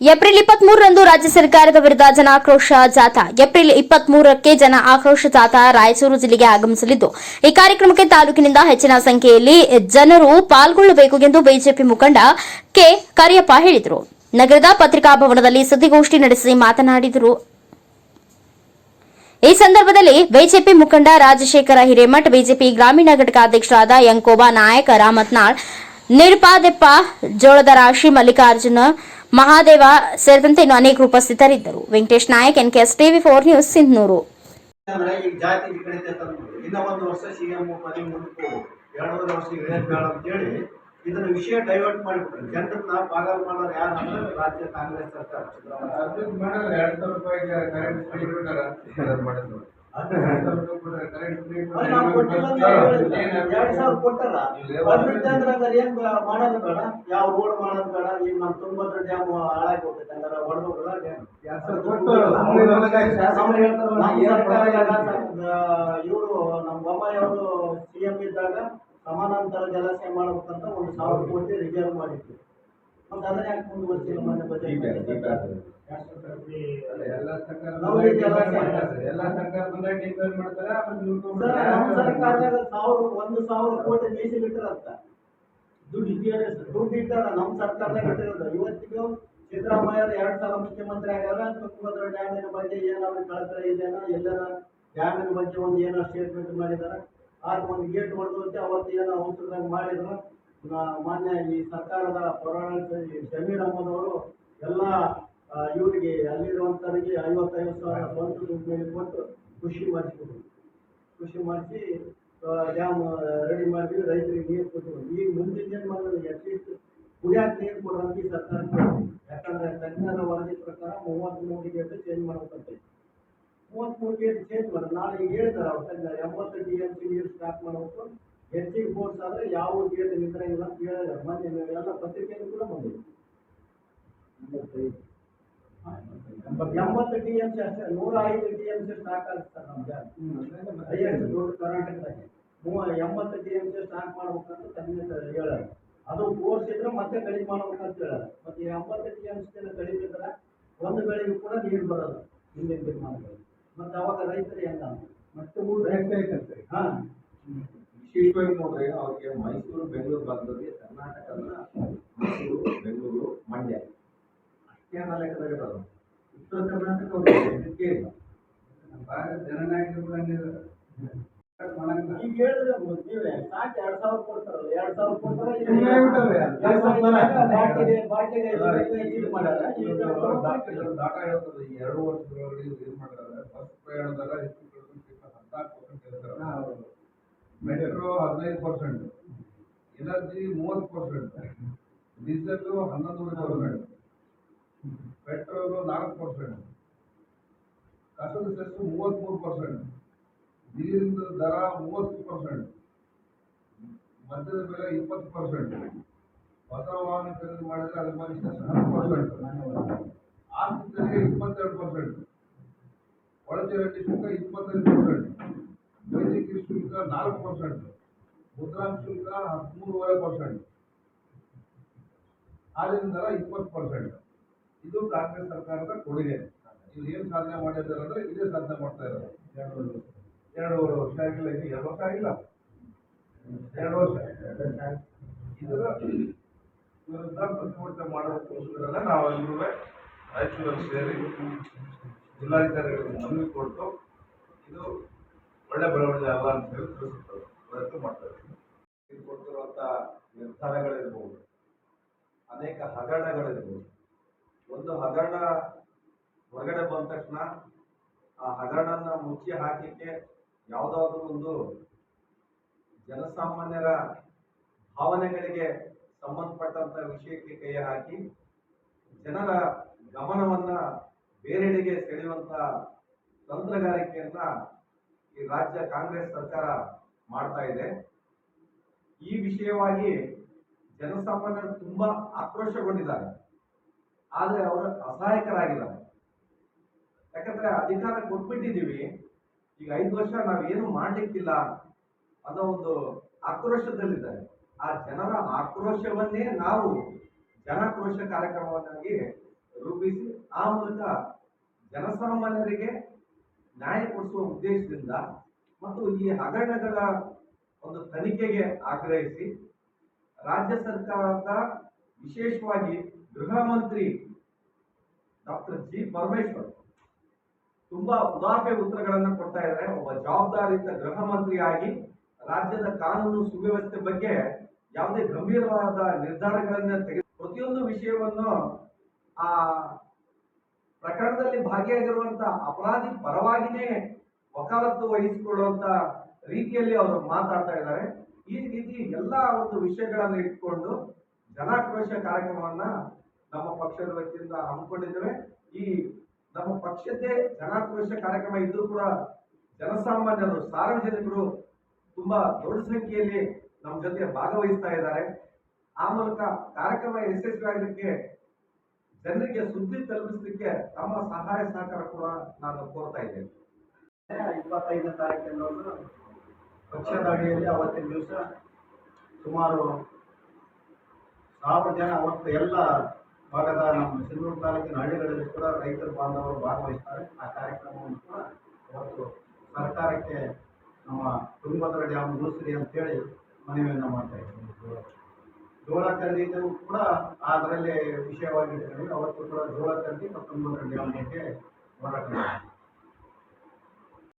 April ಇಪ್ಪತ್ತ್ ಮೂರರಂದು ರಾಜ್ಯ ಸರ್ಕಾರದ ವಿರುದ್ಧ ಜನ ಆಕ್ರೋಶ ಜಾಥಾ. ಏಪ್ರಿಲ್ ಇಪ್ಪತ್ತ್ ಮೂರಕ್ಕೆ ಜನ ಆಕ್ರೋಶ ಜಾಥಾ ರಾಯಚೂರು ಜಿಲ್ಲೆಗೆ ಆಗಮಿಸಲಿದ್ದು, ಈ ಕಾರ್ಯಕ್ರಮಕ್ಕೆ ತಾಲೂಕಿನಿಂದ ಹೆಚ್ಚಿನ ಸಂಖ್ಯೆಯಲ್ಲಿ ಜನರು ಪಾಲ್ಗೊಳ್ಳಬೇಕು ಎಂದು ಬಿಜೆಪಿ ಮುಖಂಡ ಕೆ. ಕರಿಯಪ್ಪ ಹೇಳಿದರು. ನಗರದ ಪತ್ರಿಕಾಭವನದಲ್ಲಿ ಸುದ್ದಿಗೋಷ್ಠಿ ನಡೆಸಿ ಮಾತನಾಡಿದರು. ಈ ಸಂದರ್ಭದಲ್ಲಿ ಬಿಜೆಪಿ ಮುಖಂಡ ರಾಜಶೇಖರ ಹಿರೇಮಠ್, ಬಿಜೆಪಿ ಗ್ರಾಮೀಣ ಘಟಕ ಅಧ್ಯಕ್ಷರಾದ ಯಂಕೋಬಾ ನಾಯಕ ರಾಮತ್ನಾಳ್, ನಿರ್ಪಾದೆಪ್ಪ ಜೋಳದ ರಾಶಿ ಮಲ್ಲಿಕಾರ್ಜುನ ಮಹಾದೇವ ಸೇರಿದಂತೆ ಇನ್ನು ಅನೇಕರು ಉಪಸ್ಥಿತರಿದ್ದರು. Venkatesh Nayak N KS TV four news Sindhanur ಇದನ್ನು ವಿಷಯ ಡೈವರ್ಟ್ ಮಾಡಿಬಿಟ್ರು. ಜನರನ್ನ ಪಾಗಲ್ ಮಾಡೋರು ಯಾರು ಅಂದ್ರೆ ರಾಜ್ಯ ಕಾಂಗ್ರೆಸ್ ಸರ್ಕಾರ. ಎರಡ್ ಸಾವಿರ ರೂಪಾಯಿಗೆ ಕರೆಂಟ್ ಮಾಡಿದ್ರು ಎರಡ್ ಸಾವಿರ ಕೊಟ್ಟಿಲ್ಲ. ಅಂದ್ರೆ ಏನ್ ಬ- ಮಾಡೋದು ಬೇಡ. ಯಾವ ರೋಡ್ ಮಾಡೋದು ಬೇಡ. ಈಗ ನಮ್ಮ ತುಂಗಭದ್ರಾ ಡ್ಯಾಮ್ ಹಾಳಾಗಿ ಹೋಗ್ತೈತೆ ಹೊಡೆದೋಗಲ್ಲ ಹೇಳ್ತಾರಲ್ಲ, ನಮ್ಮ ಏನ್ ಸರ್ಕಾರ ಇವರು ನಮ್ಮ ಬೊಮ್ಮಾಯಿ ಅವರು ಸಿ ಎಂ ಇದ್ದಾಗ ಸಮಾನಾಂತರ ಜಲಾಶಯ ಮಾಡ್ಬೇಕಂತ ಒಂದು ಸಾವಿರ ಕೋಟಿ ರಿಸರ್ವ್ ಮಾಡಿದ್ರು. ಅದನ್ನ ಯಾಕೆ ಮುಂದುವರ್ಸಿಲ್ಲ ಮೊನ್ನೆ ಸರ್ಕಾರ ಸರ್ಕಾರ ಸರ್ಕಾರದಾಗ ಸಾವಿರ ಒಂದು ಸಾವಿರ ಕೋಟಿ ಮೀಸಲಿಟ್ಟರಂತ ದುಡ್ಡು ಇದೆಯಲ್ಲ ಸರ್. ದುಡ್ಡು ಇಟ್ಟಾರ ನಮ್ಮ ಸರ್ಕಾರದಾಗ ಇಟ್ಟಿರೋದು ಇವತ್ತಿಗೂ ಸಿದ್ದರಾಮಯ್ಯ ಎರಡ್ ಸಲ ಮುಖ್ಯಮಂತ್ರಿ ಆಗ್ಯಾರ ತುಂಗಭದ್ರ ಡ್ಯಾಮಿನ ಬಗ್ಗೆ ಏನಾದ್ರು ಕಳಕಳಿ ಇದೆನೋ ಎಲ್ಲರ ಡ್ಯಾಮಿನ ಬಗ್ಗೆ ಒಂದು ಏನೋ ಸ್ಟೇಟ್ಮೆಂಟ್ ಮಾಡಿದಾರ. ಆಗ ಒಂದು ಗೇಟ್ ಹೊಡೆದು ಅಂತ ಅವತ್ತು ಏನೋ ಅವಸರದಾಗ ಮಾಡಿದ್ರು. ಮಾನ್ಯ ಈ ಸರ್ಕಾರದ ಪೌರಾಡಳಿತ ಜಮೀರ್ ಅಹಮದ್ ಅವರು ಎಲ್ಲ ಇವರಿಗೆ ಅಲ್ಲಿರುವಂತವರಿಗೆ ಐವತ್ತೈವತ್ತು ಸಾವಿರ ಸ್ವಂತ ಮೇಲೆ ಕೊಟ್ಟು ಖುಷಿ ಮಾಡಿಸಿದ್ರು ಕೃಷಿ ಮಾಡಿಸಿ ಡ್ಯಾಮ್ ರೆಡಿ ಮಾಡಿದ್ವಿ ರೈತರಿಗೆ ನೀರು ಕೊಟ್ಟರು ಈಗ ಮುಂದಿನ ಜನ್ಮದಲ್ಲಿ ಅಟ್ಲೀಸ್ಟ್ ಕುಡಿಯಾಕ ನೀರು ಈ ಸರ್ಕಾರ ಯಾಕಂದ್ರೆ ತಜ್ಞರ ವರದಿ ಪ್ರಕಾರ ಮೂವತ್ತ್ಮೂರು ಗೇಟ್ ಚೇಂಜ್ ಮಾಡ್ಬೇಕಂತೆ. ಮೂವತ್ತ್ ಮೂರು ಗೇಟ್ ಚೇಂಜ್ ಮಾಡೋದು ನಾಳೆ ಈಗ ಅವ್ರು ತಜ್ಞ ಎಂಬತ್ತು ಡಿ ಎಂ ಸಿ ನೀರು ಸ್ಟಾಕ್ ಮಾಡಬೇಕು. ಹೆಚ್ಚಿಗೆ ಫೋರ್ಸ್ ಆದ್ರೆ ಯಾವ ಗೇಟ್ ನಿಂದ್ರಂಗಿಲ್ಲ ಅಂತ ಹೇಳಿದಾರೆ ಮೊನ್ನೆ ಎಲ್ಲ ಪತ್ರಿಕೆಯಲ್ಲಿ ಕೂಡ ಬಂದಿದೆ. ಎಂಬತ್ತು ಟಿ ಎಂ ಸಿ ಅಷ್ಟೇ. ನೂರ ಐದು ಟಿ ಎಂ ಸಿ ಸ್ಟಾಕ್ ಆಗುತ್ತೆ ನಮ್ಗೆ. ಹೈಯೆಸ್ಟ್ ದೊಡ್ಡ ಕರ್ನಾಟಕದಾಗೆ. ಮೂವ ಎಂಬತ್ತು ಟಿ ಎಂ ಸಿ ಸ್ಟಾಕ್ ಮಾಡ್ಬೇಕಂತ ತಂದೆ ಹೇಳಾರ ಅದು ಕೋರ್ಸ್ ಇದ್ರೆ ಮತ್ತೆ ಕಡಿಮೆ ಮಾಡ್ಬೇಕಂತ ಹೇಳಾರ ಮತ್ತೆ ಎಂಬತ್ತು ಟಿ ಎಂ ಸಿ ಕಡಿಮೆ ಇದ್ರೆ ಒಂದು ಬೆಳೆಗೂ ಕೂಡ ನೀರು ಬರಲ್ಲ ಹಿಂದಿನ ತೀರ್ಮಾನಗಳು ಮತ್ತೆ ಅವಾಗ ರೈತರು ಹೆಂಗ ಮತ್ತೆ ಮೂರು ರೈತ ಹಾ. ವಿಶೇಷವಾಗಿ ನೋಡ್ರಿ ಅವ್ರಿಗೆ ಮೈಸೂರು ಬೆಂಗಳೂರು ಭಾಗದಲ್ಲಿ ಕರ್ನಾಟಕದ ಮೈಸೂರು ಬೆಂಗಳೂರು ಮಂಡ್ಯ. ಅಷ್ಟೇ ಅನ್ನೋ ಲೆಕ್ಕದಾಗ ಇರೋದು ಉತ್ತರ ಕರ್ನಾಟಕ ಅವ್ರಿಗೆ ಇಲ್ಲ. ಭಾರತ ಜನನಾಯಕರು ಈಗ ಹೇಳಿದ್ರೆ ನೀವೇ ಸಾಕು ಎರಡ್ ಸಾವಿರ ಕೊಡ್ತಾರಲ್ಲ ಎರಡ್ ಸಾವಿರ ಕೊಡ್ತಾರೆ. ಎರಡು ರೂಪಾಯಿ ಇದು ಮಾಡ್ತಾರೆ. ಬಸ್ ಪ್ರಯಾಣದಾಗ ಹೆಚ್ಚು ಕಡಿಮೆ ಹದಿನಾಲ್ಕು ಪರ್ಸೆಂಟ್ ಹೇಳ್ತಾರೆ ಮೆಟ್ರೋ ಹದಿನೈದು ಪರ್ಸೆಂಟ್, ಎನರ್ಜಿ ಮೂವತ್ತು ಪರ್ಸೆಂಟ್, ಡೀಸೆಲ್ಲು ಹನ್ನೊಂದು ಪರ್ಸೆಂಟ್, ಪೆಟ್ರೋಲು ನಾಲ್ಕು ಪರ್ಸೆಂಟ್, ಕಸದ ಸೆಸ್ಸು ಮೂವತ್ತ್ಮೂರು ಪರ್ಸೆಂಟ್, ನೀರಿನ ದರ ಮೂವತ್ತು ಪರ್ಸೆಂಟ್, ಮದ್ಯದ ಬೆಲೆ ಇಪ್ಪತ್ತು ಪರ್ಸೆಂಟ್ ಹೊಸ ವಾಹನ ಖರೀದಿ ಮಾಡಿದರೆ ಅದ್ರ ಮೇಲೆ ಹತ್ತು ಪರ್ಸೆಂಟ್ ಆಸ್ತಿ ತೆರಿಗೆ ಇಪ್ಪತ್ತೆರಡು ಪರ್ಸೆಂಟ್, ಒಳಚರಂಡಿ ಶುಲ್ಕ ಇಪ್ಪತ್ತೈದು ಪರ್ಸೆಂಟ್. ಶುಲ್ಕ ನಾಲ್ಕು ಪರ್ಸೆಂಟ್ ಮುದ್ರಾಂಕ ಶುಲ್ಕ ಹದಿಮೂರುವರೆ ಪರ್ಸೆಂಟ್ ಹಾಲಿನ ದರ ಇಪ್ಪತ್ತು ಪರ್ಸೆಂಟ್ ಇದು ಕಾಂಗ್ರೆಸ್ ಸರ್ಕಾರದ ಕೊಡುಗೆ. ಇದು ಏನು ಸಾಧನೆ ಮಾಡಿದ್ದಾರೆ ಅಂದರೆ ಇದೇ ಸಾಧನೆ ಮಾಡ್ತಾ ಇರೋದು. ಎರಡೂವರೆ ವರ್ಷ. ಆಗಿಲ್ಲ ಇನ್ನು ಎರಡು ವರ್ಷ ಆಗಿಲ್ಲ? ಎರಡು ವರ್ಷ. ಇದರ ವಿರುದ್ಧ ಪ್ರತಿಭಟನೆ ಮಾಡೋದಕ್ಕೋಸ್ಕರ ನಾವು ಎಲ್ಲರೂ ರಾಯಚೂರಲ್ಲಿ ಸೇರಿ ಜಿಲ್ಲಾಧಿಕಾರಿಗಳಿಗೆ ಮನವಿ ಕೊಟ್ಟು ಇದು ಒಳ್ಳೆ ಬೆಳವಣಿಗೆ ಅಲ್ಲ ಅಂತ ಹೇಳಿ ತಿಳಿಸುತ್ತೆ ಪ್ರಯತ್ನ ಮಾಡ್ತಾರೆ. ಕೊಡ್ತಿರುವಂತ ನಿರ್ಧಾರಗಳಿರ್ಬೋದು. ಅನೇಕ ಹಗರಣಗಳಿರ್ಬೋದು. ಒಂದು ಹಗರಣ ಹೊರಗಡೆ ಬಂದ ತಕ್ಷಣ ಆ ಹಗರಣನ ಮುಚ್ಚಿ ಹಾಕಲಿಕ್ಕೆ ಯಾವುದಾದ್ರೂ ಒಂದು ಜನಸಾಮಾನ್ಯರ ಭಾವನೆಗಳಿಗೆ ಸಂಬಂಧಪಟ್ಟಂತ ವಿಷಯಕ್ಕೆ ಕೈ ಹಾಕಿ ಜನರ ಗಮನವನ್ನ ಬೇರೆಡೆಗೆ ಸೆಳೆಯುವಂತ ತಂತ್ರಗಾರಿಕೆಯನ್ನ ಈ ರಾಜ್ಯ ಕಾಂಗ್ರೆಸ್ ಸರ್ಕಾರ ಮಾಡ್ತಾ ಇದೆ. ಈ ವಿಷಯವಾಗಿ ಜನಸಾಮಾನ್ಯರು ತುಂಬಾ ಆಕ್ರೋಶಗೊಂಡಿದ್ದಾರೆ. ಆದರೆ ಅವರು ಅಸಹಾಯಕರಾಗಿದ್ದಾರೆ. ಯಾಕಂದ್ರೆ ಅಧಿಕಾರ ಕೊಟ್ಬಿಟ್ಟಿದ್ದೀವಿ. ಈಗ ಐದು ವರ್ಷ ನಾವೇನು ಮಾಡಲಿಕ್ಕಿಲ್ಲ ಅನ್ನೋ ಒಂದು ಆಕ್ರೋಶದಲ್ಲಿದ್ದಾರೆ. ಆ ಜನರ ಆಕ್ರೋಶವನ್ನೇ ನಾವು ಜನಾಕ್ರೋಶ ಕಾರ್ಯಕ್ರಮವನ್ನಾಗಿ ರೂಪಿಸಿ ಆ ಮೂಲಕ ಜನಸಾಮಾನ್ಯರಿಗೆ ನ್ಯಾಯ ಕೊಡಿಸುವ ಉದ್ದೇಶದಿಂದ ಮತ್ತು ಈ ಹಗರಣಗಳ ಒಂದು ತನಿಖೆಗೆ ಆಗ್ರಹಿಸಿ ರಾಜ್ಯ ಸರ್ಕಾರದ ವಿಶೇಷವಾಗಿ ಗೃಹ ಮಂತ್ರಿ ಡಾಕ್ಟರ್ ಜಿ ಪರಮೇಶ್ವರ್ ತುಂಬಾ ಉದಾಹರಣೆ ಉತ್ತರಗಳನ್ನು ಕೊಡ್ತಾ ಇದ್ದಾರೆ. ಒಬ್ಬ ಜವಾಬ್ದಾರಿಯುತ ಗೃಹ ಮಂತ್ರಿಯಾಗಿ ರಾಜ್ಯದ ಕಾನೂನು ಸುವ್ಯವಸ್ಥೆ ಬಗ್ಗೆ ಯಾವುದೇ ಗಂಭೀರವಾದ ನಿರ್ಧಾರಗಳನ್ನ ತೆಗೆದು ಪ್ರತಿಯೊಂದು ವಿಷಯವನ್ನು ಆ ಪ್ರಕರಣದಲ್ಲಿ ಭಾಗಿಯಾಗಿರುವಂತ ಅಪರಾಧಿ ಪರವಾಗಿನೇ ವಕಾಲತ್ತು ವಹಿಸಿಕೊಳ್ಳುವಂತ ರೀತಿಯಲ್ಲಿ ಅವರು ಮಾತಾಡ್ತಾ ಇದ್ದಾರೆ. ಈ ರೀತಿ ಎಲ್ಲ ಒಂದು ವಿಷಯಗಳನ್ನು ಇಟ್ಕೊಂಡು ಜನಾಕ್ರೋಶ ಕಾರ್ಯಕ್ರಮವನ್ನ ನಮ್ಮ ಪಕ್ಷದ ವತಿಯಿಂದ ಹಮ್ಮಿಕೊಂಡಿದ್ದೇವೆ. ಈ ನಮ್ಮ ಪಕ್ಷದ್ದೇ ಜನಾಕ್ರೋಶ ಕಾರ್ಯಕ್ರಮ ಇದ್ರೂ ಕೂಡ ಜನಸಾಮಾನ್ಯರು, ಸಾರ್ವಜನಿಕರು ತುಂಬಾ ದೊಡ್ಡ ಸಂಖ್ಯೆಯಲ್ಲಿ ನಮ್ಮ ಜೊತೆ ಭಾಗವಹಿಸ್ತಾ ಇದ್ದಾರೆ. ಆ ಮೂಲಕ ಕಾರ್ಯಕ್ರಮ ಯಶಸ್ವಿಯಾಗಲಿಕ್ಕೆ ಜನರಿಗೆ ಸುದ್ದಿ ತಲುಪಿಸಲಿಕ್ಕೆ ತಮ್ಮ ಸಹಾಯ ಸಹಕಾರ ಕೂಡ ನಾನು ಕೋರ್ತಾ ಇದ್ದೇನೆ. ಇಪ್ಪತ್ತೈದನೇ ತಾರೀಕಿನಂದು ಪಕ್ಷದ ಅಡಿಯಲ್ಲಿ ಅವತ್ತಿನ ದಿವಸ ಸುಮಾರು ಸಾವಿರ ಜನ, ಅವತ್ತು ಎಲ್ಲ ಭಾಗದ ನಮ್ಮ ಸಿಂಧೂರು ತಾಲೂಕಿನ ಹಳ್ಳಿಗಳಲ್ಲಿ ಕೂಡ ರೈತರ, ಬಾಂಧವರು ಭಾಗವಹಿಸ್ತಾರೆ. ಆ ಕಾರ್ಯಕ್ರಮವನ್ನು ಕೂಡ ಅವತ್ತು ಸರ್ಕಾರಕ್ಕೆ ನಮ್ಮ ತುಂಗಭದ್ರಾ ಡ್ಯಾಮ್ ಅಂತ ಅಂತೇಳಿ ಮನವಿಯನ್ನು ಮಾಡ್ತಾ ಜೋಳ ಖರೀದಿದು ಕೂಡ ಅದರಲ್ಲಿ ವಿಷಯವಾಗಿ ಅವತ್ತು ಕೂಡ ಜೋಳ ಖರೀದಿ ಮತ್ತು ತುಂಗಭದ್ರಾ ಡ್ಯಾಮ್ ಬಗ್ಗೆ ಹೋರಾಟ.